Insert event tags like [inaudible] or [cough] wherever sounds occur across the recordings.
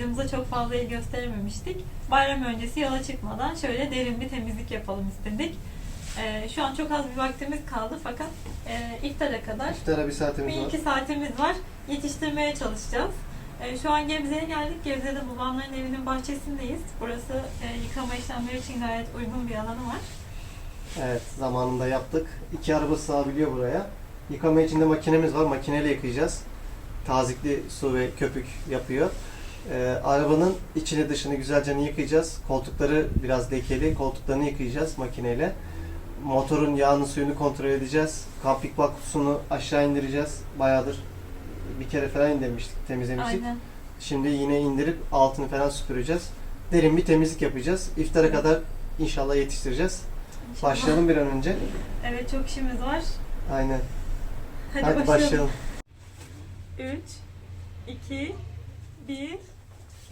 aracımıza çok fazla il gösterememiştik. Bayram öncesi yola çıkmadan şöyle derin bir temizlik yapalım istedik. Ee, şu an çok az bir vaktimiz kaldı fakat e, iftara kadar İftara bir bir saatimiz var. iki saatimiz var. Yetiştirmeye çalışacağız. Ee, şu an Gebze'ye geldik. Gebze'de babamların evinin bahçesindeyiz. Burası e, yıkama işlemleri için gayet uygun bir alanı var. Evet zamanında yaptık. İki araba sığabiliyor buraya. Yıkama için de makinemiz var. Makineyle yıkayacağız. Tazikli su ve köpük yapıyor. Ee, arabanın içini dışını güzelce yıkayacağız. Koltukları biraz lekeli. Koltuklarını yıkayacağız makineyle. Motorun yağını suyunu kontrol edeceğiz. Kampik bak kutusunu aşağı indireceğiz. Bayağıdır bir kere falan indirmiştik, temizlemiştik. Aynen. Şimdi yine indirip altını falan süpüreceğiz. Derin bir temizlik yapacağız. İftara kadar inşallah yetiştireceğiz. İnşallah. Başlayalım bir an önce. Evet çok işimiz var. Aynen. Hadi, Hadi, başlayalım. başlayalım. 3, 2, 1,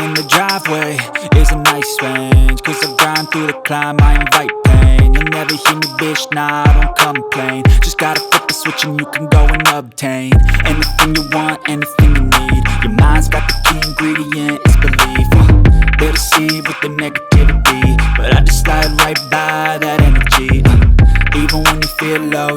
In the driveway. Is a nice range Cause I grind through the climb, I invite pain. You'll never hear me, bitch, nah, I don't complain. Just gotta flip the switch and you can go and obtain Anything you want, anything you need. Your mind's got the key ingredient, it's belief. Uh, They're deceived with the negativity But I just slide right by that energy. Uh, Even when you feel low,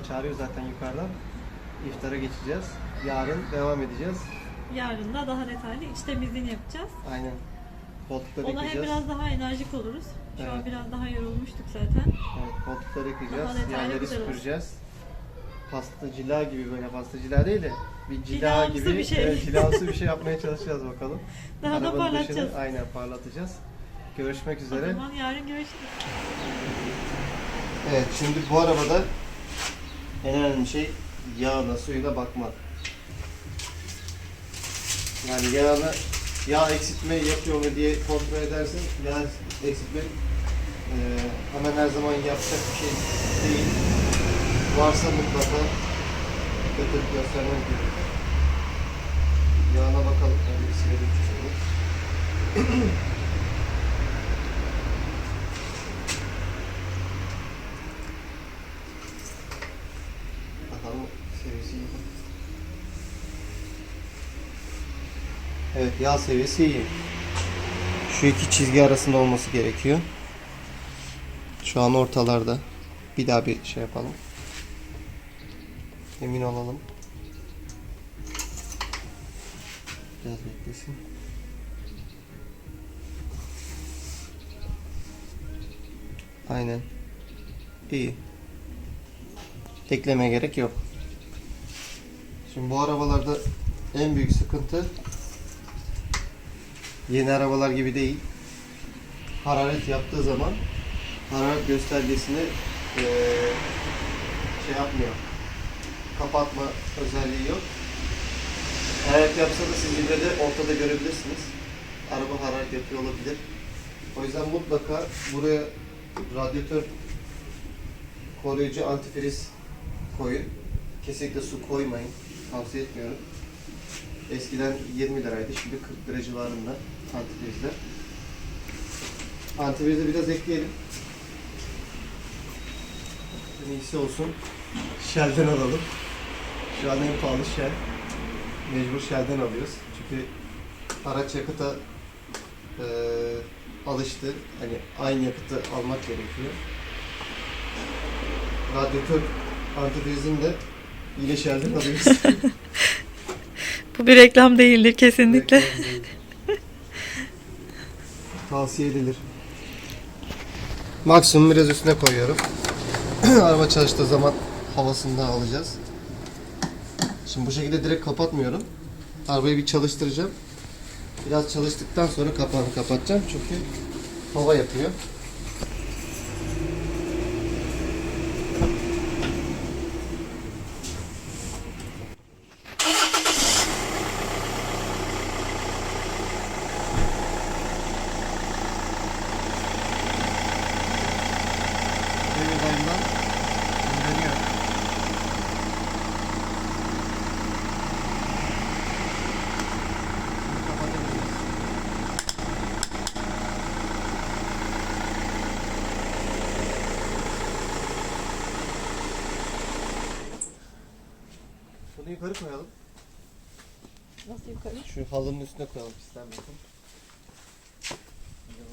da çağırıyor zaten yukarıdan. İftara geçeceğiz. Yarın devam edeceğiz. Yarın da daha detaylı iç temizliğini yapacağız. Aynen. koltukları Ona hem biraz daha enerjik oluruz. Şu an Evet. biraz daha yorulmuştuk zaten. Evet, koltukları yıkayacağız. Yerleri süpüreceğiz. Pastacılar gibi böyle pastacılar değil de bir cila Cilamsı gibi bir şey. evet, cilamsı bir şey yapmaya çalışacağız bakalım. [laughs] Daha da Arabanın parlatacağız. dışını aynen parlatacağız. Görüşmek O üzere. zaman yarın görüşürüz. Evet şimdi bu arabada en önemli şey yağına suyuna bakmak. Yani yağını yağ eksiltme yapıyor mu diye kontrol edersin. Yağ eksiltme e, hemen her zaman yapacak bir şey değil. Varsa mutlaka götürüp göstermek gerekiyor. Yağına bakalım. Ben bir silelim şunu. Bakalım seviyesi iyi. mi? Evet yağ seviyesi iyi. Şu iki çizgi arasında olması gerekiyor. Şu an ortalarda. Bir daha bir şey yapalım. Emin olalım. Biraz beklesin. Aynen. İyi. Eklemeye gerek yok. Şimdi bu arabalarda en büyük sıkıntı yeni arabalar gibi değil. Hararet yaptığı zaman hararet göstergesini eee, şey yapmıyor. Kapatma özelliği yok. Hararet yapsa da siz yine de ortada görebilirsiniz. Araba hararet yapıyor olabilir. O yüzden mutlaka buraya radyatör koruyucu antifriz koyun. Kesinlikle su koymayın. Tavsiye etmiyorum. Eskiden 20 liraydı. Şimdi 40 lira civarında antifrizler. Antifrizi biraz ekleyelim. En iyisi olsun. Shell'den alalım. Şu an en pahalı Shell. Mecbur Shell'den alıyoruz. Çünkü araç yakıta eee, alıştı. Hani aynı yakıtı almak gerekiyor. Radyatör antifrizini de yine Shell'den alıyoruz. [laughs] Bu bir reklam değildir kesinlikle. Tavsiye edilir. Maksimum biraz üstüne koyuyorum. [clears throat] Araba çalıştığı zaman havasını da alacağız. Şimdi bu şekilde direkt kapatmıyorum. Arabayı bir çalıştıracağım. Biraz çalıştıktan sonra kapağını kapatacağım çünkü hava yapıyor. Şimdi kapatabiliriz. Bunu yukarı koyalım. Nasıl yukarı? Şu halının üstüne koyalım pistten bakın. Şimdi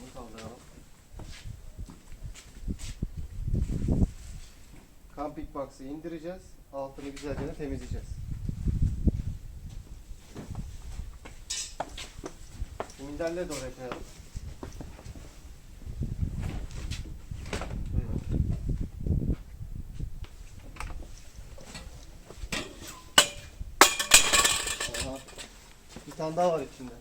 bunu kaldıralım. Box'ı indireceğiz. Altını güzelce temizleyeceğiz. Bu Minderleri de oraya koyalım. Bir tane daha var içinde.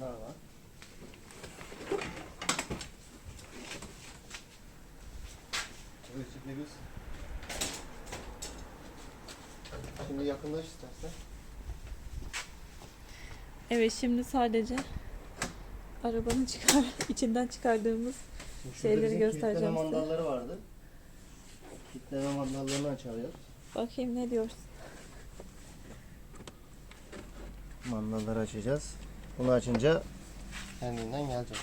Bunlar var. Evet, şimdi biz Şimdi yakınlaş istersen. Evet şimdi sadece arabanın çıkar [laughs] içinden çıkardığımız Şimdi şurada Şeyleri bizim göstereceğim size. mandalları vardı. Kitleme mandallarını açalım. bakayım ne diyorsun? Mandalları açacağız. Bunu açınca kendinden gelecek.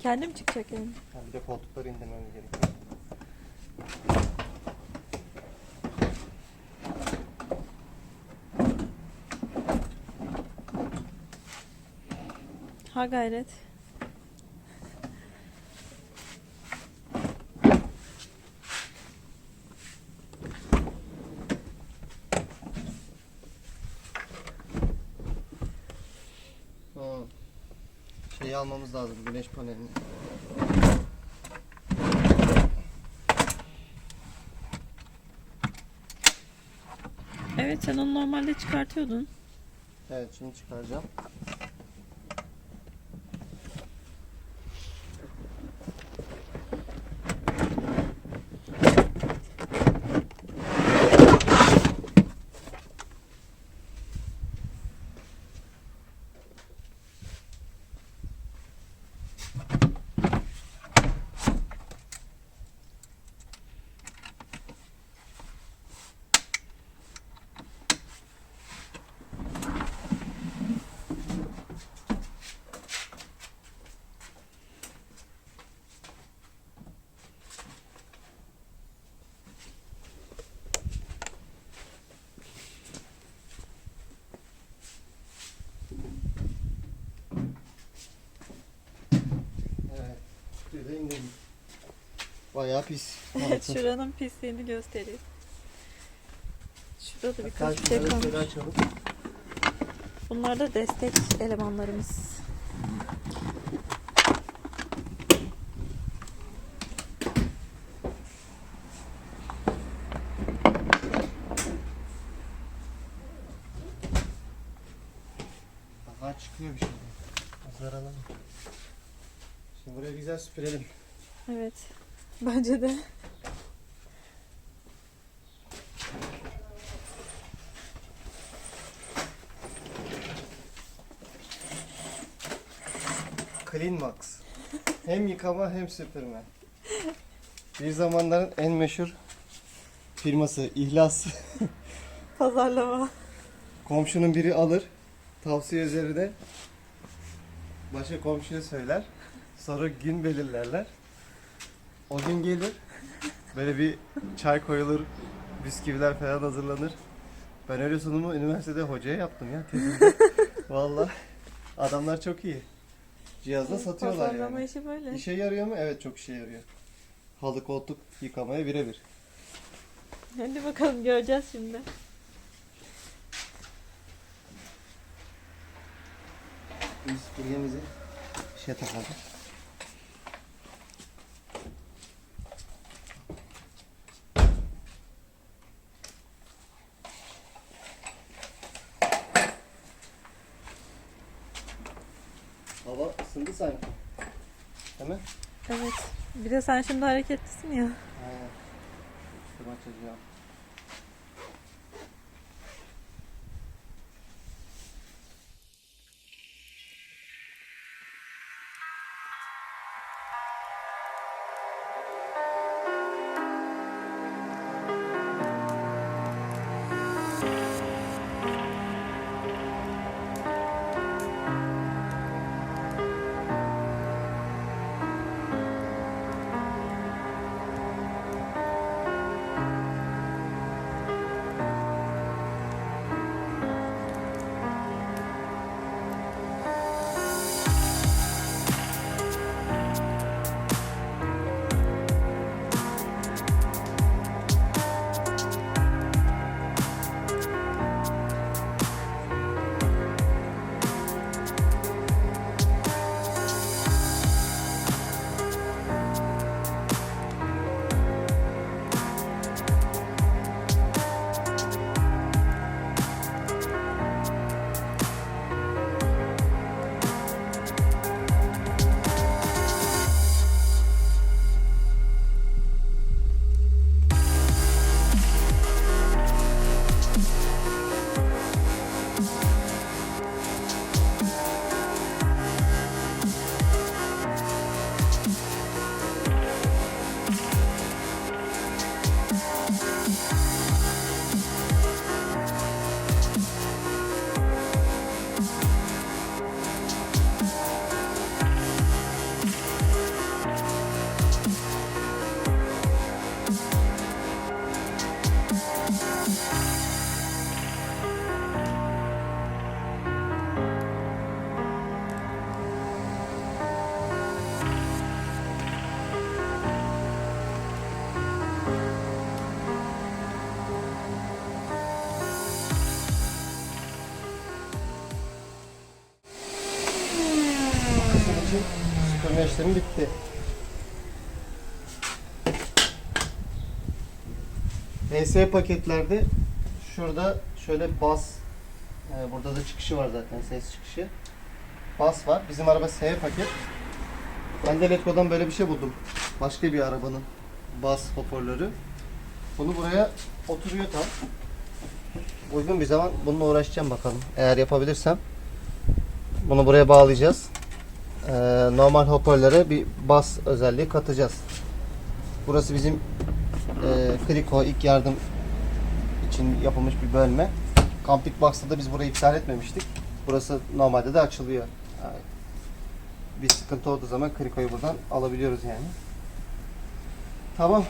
Kendi mi çıkacak yani? Ha, bir de koltukları indirmemiz gerekiyor. Ha gayret. Ha. Şeyi almamız lazım güneş panelini. Evet sen onu normalde çıkartıyordun. Evet şimdi çıkaracağım. Evet. De indirdim. Bayağı pis. Evet [laughs] şuranın pisliğini göstereyim. Şurada da birkaç bir Birkaç şey şöyle kalmış. şöyle. Bunlar da destek elemanlarımız. Aha çıkıyor bir şey. Zararlı. Şimdi buraya güzel süpürelim. Evet. [laughs] Bence de. Clean Max. Hem yıkama hem süpürme. Bir zamanların en meşhur firması İhlas. [laughs] Pazarlama. Komşunun biri alır. Tavsiye üzerine başka komşuya söyler. Sonra gün belirlerler. O gün gelir. Böyle bir çay koyulur. Bisküviler falan hazırlanır. Ben öyle sunumu üniversitede hocaya yaptım ya tezimde. [laughs] Valla. Adamlar çok iyi. Cihazda satıyorlar Pazarlama yani. işi böyle. İşe yarıyor mu? Evet çok işe yarıyor. Halı koltuk yıkamaya birebir. Hadi bakalım göreceğiz şimdi. Biz süpürgemizi şey takalım. Hava ısındı sanki. Değil mi? Evet. Bir de sen şimdi hareketlisin ya. Aynen. Dur açacağım. İşlemi bitti. HS paketlerde şurada şöyle bas e, burada da çıkışı var zaten ses çıkışı. Bas var. Bizim araba S paket. Ben de Letgo'dan böyle bir şey buldum. Başka bir arabanın bas hoparlörü. Bunu buraya oturuyor tam. Uygun bir zaman bununla uğraşacağım bakalım. Eğer yapabilirsem. Bunu buraya bağlayacağız. Ee, normal hoparlöre bir bas özelliği katacağız. Burası bizim e, ilk yardım için yapılmış bir bölme. Camping Box'ta da biz burayı iptal etmemiştik. Burası normalde de açılıyor. Yani bir sıkıntı olduğu zaman Kriko'yu buradan alabiliyoruz yani. Tamam.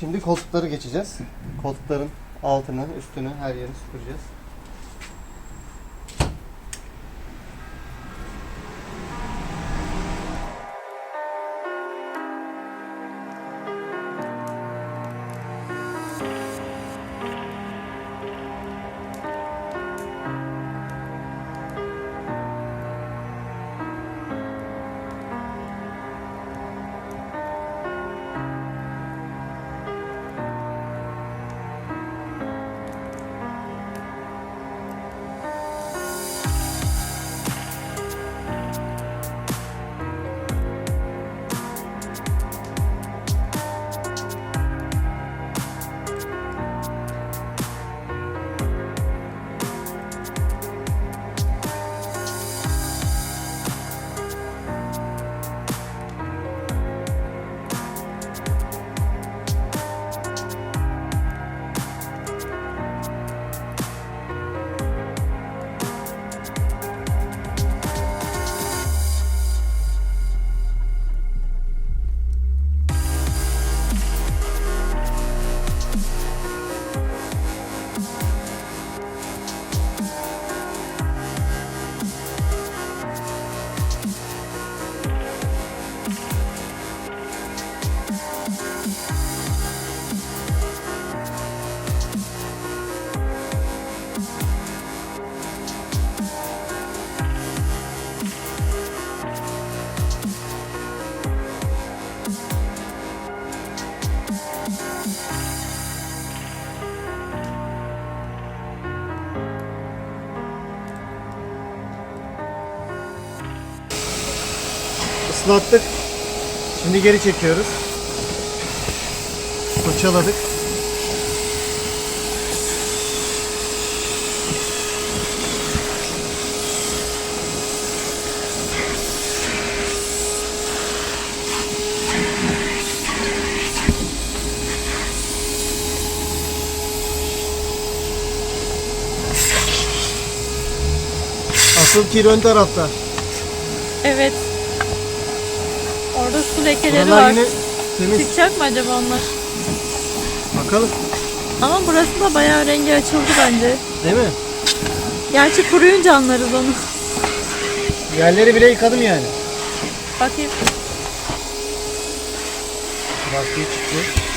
Şimdi koltukları geçeceğiz. Koltukların altını, üstünü, her yerini süpüreceğiz. Islattık. Şimdi geri çekiyoruz. Fırçaladık. Asıl kir ön tarafta. Evet. Buralar var. yine temiz. Çıkacak mı acaba onlar? Bakalım. Ama burası da bayağı rengi açıldı bence. Değil mi? Gerçi kuruyunca anlarız onu. Yerleri bile yıkadım yani. Bakayım. Lastiği çıktı.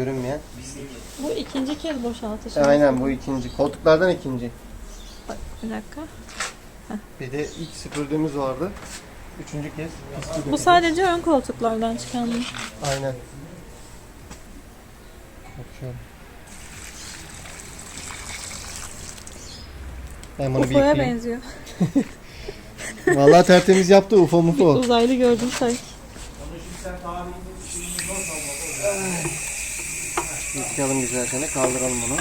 Görünmeyen. Bu ikinci kez boşaltış. Aynen bu ikinci. Koltuklardan ikinci. Bir dakika. Bir de ilk süpürdüğümüz vardı. Üçüncü kez. Bu sadece ön koltuklardan çıkan mı? Aynen. Bakıyorum. Ben bunu bir UFO'ya benziyor. [laughs] Vallahi tertemiz yaptı UFO mufo. Uzaylı gördüm sanki. Yıkayalım güzelce kaldıralım bunu.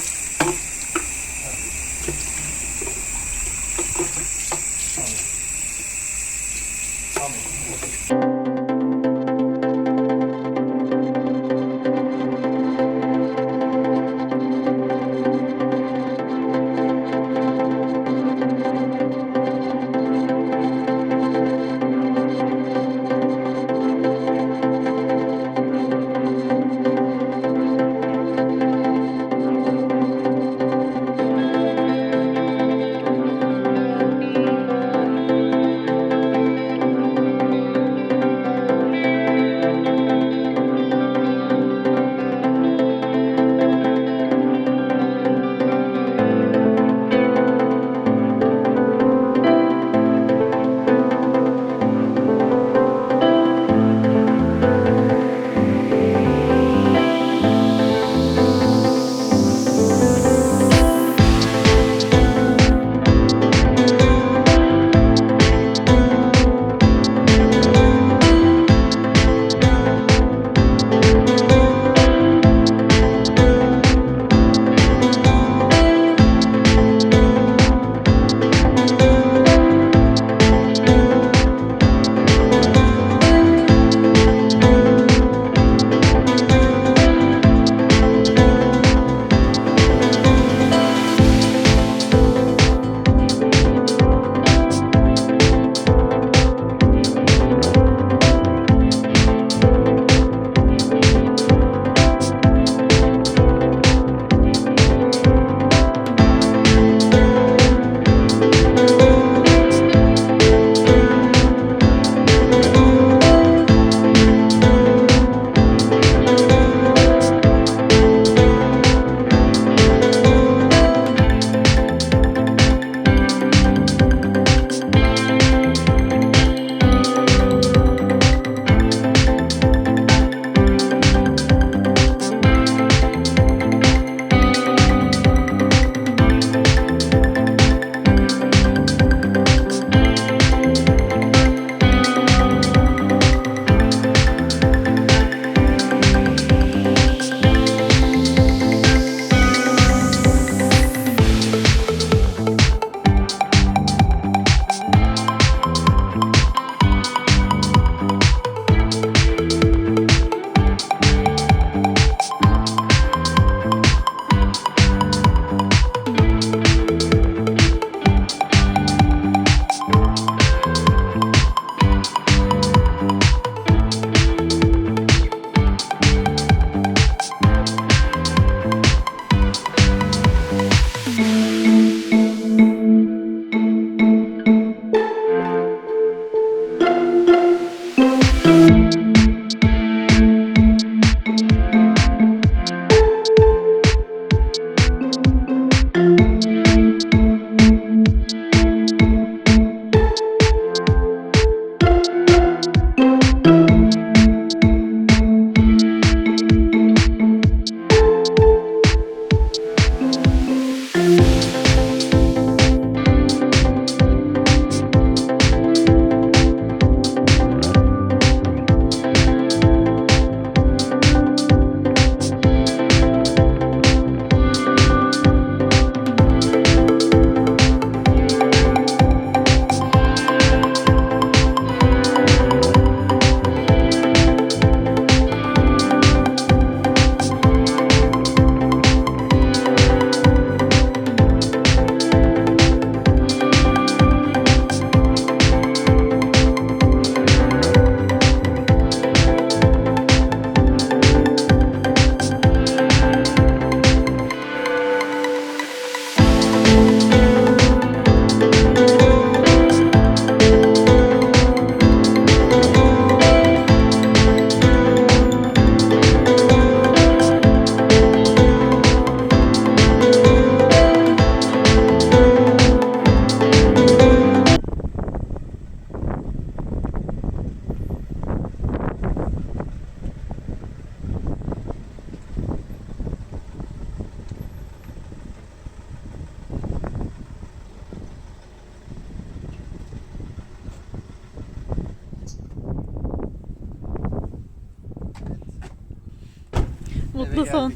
Mutlu son.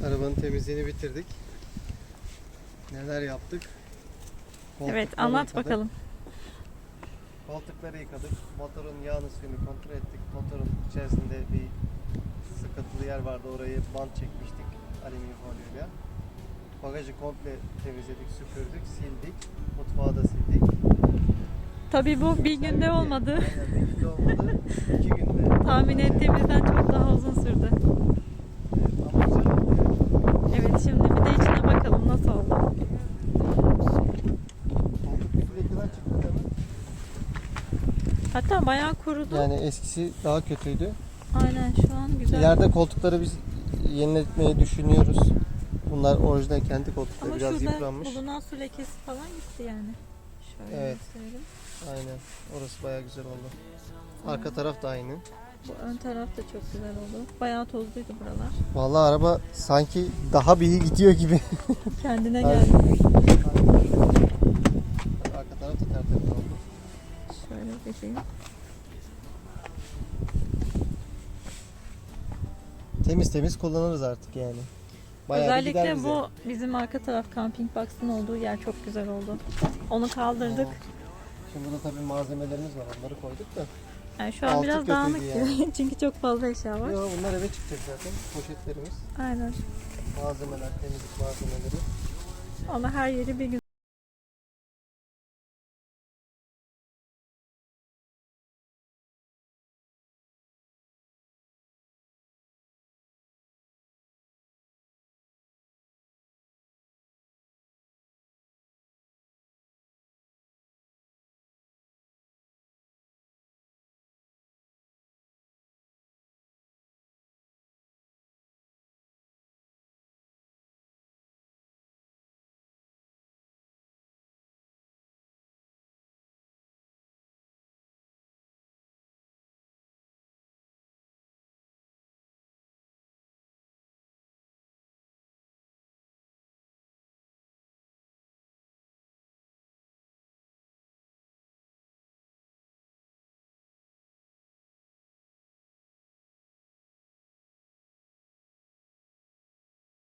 [laughs] Arabanın temizliğini bitirdik. Neler yaptık? Evet Koltukları anlat yıkadık. bakalım. Koltukları yıkadık. Motorun yağını suyunu kontrol ettik. Motorun içerisinde bir sıkıntılı yer vardı. Orayı bant çekmiştik alüminyum folyoyla. Bagajı komple temizledik, süpürdük, sildik. Mutfağı da sildik. Tabii bu bir günde olmadı. Olmadı. İki günde. Tahmin ettiğimizden çok daha uzun sürdü. Evet, ama güzel oldu yani. Evet şimdi bir de içine bakalım nasıl oldu. Hatta bayağı kurudu. Yani eskisi daha kötüydü. Aynen şu an güzel. İleride koltukları biz yeniletmeyi düşünüyoruz. Bunlar orijinal kendi koltukları Ama biraz şurada yıpranmış. bulunan su lekesi falan gitti yani. Şöyle Evet. gösterelim. Aynen. Orası bayağı güzel oldu. Arka taraf da aynı. Bu ön taraf da çok güzel oldu. Bayağı tozluydu buralar. Vallahi araba sanki daha bir iyi gidiyor gibi. [laughs] Kendine geldi. Arka taraf da tertemiz oldu. Şöyle bakayım. Temiz temiz kullanırız artık yani. Bayağı bir gider Özellikle bize. bu bizim arka taraf camping box'ın olduğu yer çok güzel oldu. Onu kaldırdık. Şimdi burada tabii malzemelerimiz var. Onları koyduk da. Yani şu an Altı biraz kötüydü dağınık yani. çünkü çok fazla eşya var. Yo, bunlar eve çıkacak zaten. Poşetlerimiz, Aynen. malzemeler, temizlik malzemeleri. Ama her yeri bir gün